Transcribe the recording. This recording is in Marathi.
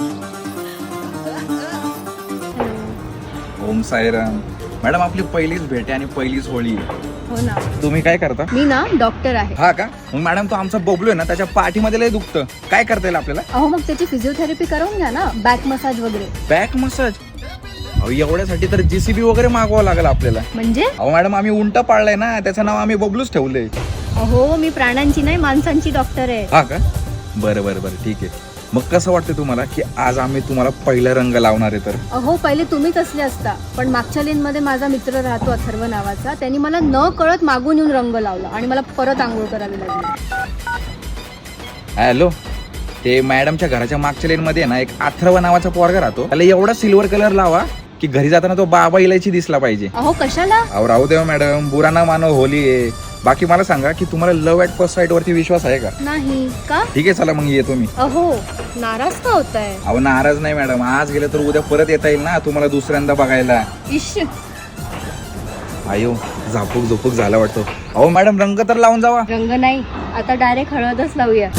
ओम साईराम. मॅडम आपली पहिलीच भेट आहे आणि पहिलीच होळी आहे. हो ना. तुम्ही काय करता? मी ना डॉक्टर आहे. हा का? मग मॅडम तो आमचा बबलू आहे ना त्याच्या पाठीमध्ये लय दुखतं. काय करता येईल आपल्याला? अहो मग त्याची फिजिओथेरपी करून घ्या ना बॅक मसाज वगैरे. बॅक मसाज अहो एवढ्यासाठी तर जेसीबी वगैरे मागवावं लागेल आपल्याला. म्हणजे? अहो मॅडम आम्ही उंट पाळलंय ना त्याचं नाव आम्ही बबलूच ठेवलंय. अहो मी प्राण्यांची नाही माणसांची डॉक्टर आहे. हा का? बरं बरं बरं ठीक आहे. मग कसं वाटतं तुम्हाला की आज आम्ही तुम्हाला पहिला रंग लावणार आहे तर? अहो पहिले तुम्हीच असले असता पण मागच्या लेन मध्ये माझा मित्र राहतो अथर्व नावाचा त्यांनी मला न कळत मागून येऊन रंग लावला आणि मला परत आंघोळ करावी लागली. हॅलो ते मॅडमच्या घराच्या मागच्या लेन मध्ये ना एक अथर्व नावाचा पोरगा राहतो. त्याला एवढा सिल्वर कलर लावा की घरी जाताना तो बाबा इलायची दिसला पाहिजे. अहो कशाला? अहो राहू देवा मॅडम बुरा ना मानव होली आहे. बाकी मला सांगा की तुम्हाला लव्ह ॲट फर्स्ट साईट वरती विश्वास आहे का? नाही का? ठीक आहे चला मग येतो मी. अहो नाराज का होताय? अहो नाराज नाही मॅडम आज गेलं तर उद्या परत येता येईल ना तुम्हाला दुसऱ्यांदा बघायला. इश. आयो झापूक झोपूक झाला वाटतो. अहो मॅडम रंग तर लावून जावा. रंग नाही आता डायरेक्ट हळदच लावूया.